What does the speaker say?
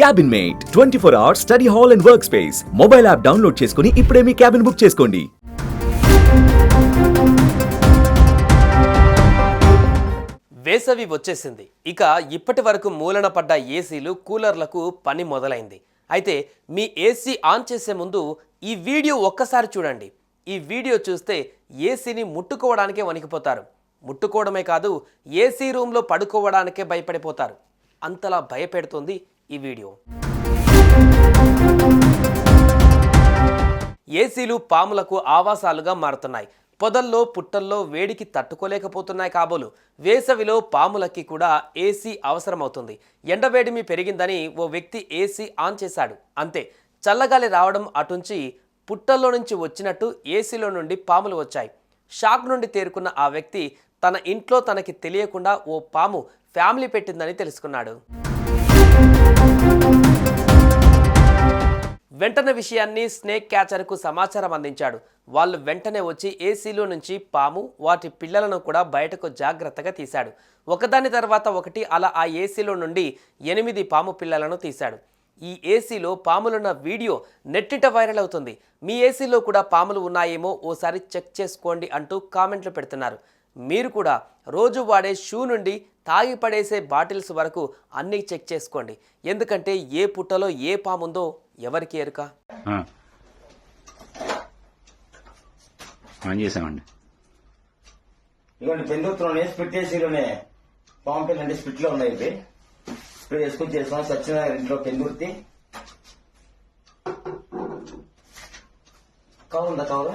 Cabin mate twenty four hours study hall and work space mobile app download చేసుకుని ఇప్పుడే మీ cabin book చేసుకోండి. వేసవి వచ్చేసింది. ఇక ఇప్పటి వరకు మూలన పడ్డ ఏసీలు కూలర్లకు పని మొదలైంది. అయితే మీ ఏసీ ఆన్ చేసే ముందు ఈ వీడియో ఒక్కసారి చూడండి. ఈ వీడియో చూస్తే ఏసీని ముట్టుకోవడానికే వణికిపోతారు. ముట్టుకోవడమే కాదు ఏసీ రూమ్లో పడుకోవడానికే భయపడిపోతారు. అంతలా భయపెడుతుంది ఈ వీడియో. ఏసీలు పాములకు ఆవాసాలుగా మారుతున్నాయి. పొదల్లో పుట్టల్లో వేడికి తట్టుకోలేకపోతున్నాయి కాబోలు. వేసవిలో పాములకి కూడా ఏసీ అవసరమవుతుంది. ఎండవేడిమి పెరిగిందని ఓ వ్యక్తి ఏసీ ఆన్ చేశాడు. అంతే చల్లగాలి రావడం అటుంచి పుట్టల్లో నుంచి వచ్చినట్టు ఏసీలో నుండి పాములు వచ్చాయి. షాక్ నుండి తేరుకున్న ఆ వ్యక్తి తన ఇంట్లో తనకి తెలియకుండా ఓ పాము ఫ్యామిలీ పెట్టిందని తెలుసుకున్నాడు. వెంటనే విషయాన్ని స్నేక్ క్యాచర్కు సమాచారం అందించాడు. వాళ్ళు వెంటనే వచ్చి ఏసీలో నుంచి పాము వాటి పిల్లలను కూడా బయటకు జాగ్రత్తగా తీశాడు. ఒకదాని తర్వాత ఒకటి అలా ఆ ఏసీలో నుండి ఎనిమిది పాము పిల్లలను తీశాడు. ఈ ఏసీలో పాములున్న వీడియో నెట్టిట వైరల్ అవుతుంది. మీ ఏసీలో కూడా పాములు ఉన్నాయేమో ఓసారి చెక్ చేసుకోండి అంటూ కామెంట్లు పెడుతున్నారు. మీరు కూడా రోజు వాడే షూ నుండి తాగి పడేసే బాటిల్స్ వరకు అన్నీ చెక్ చేసుకోండి. ఎందుకంటే ఏ పుట్టలో ఏ పాముందో ఎవరికి ఎరుక? చేసామండి. ఇదిగోండి అంటే ఉన్నాయి ఇవి. స్ప్రే చేసుకుని చేసాం సత్యనారాయణ ఇంట్లో పెందుర్తి కావుందా కావాలా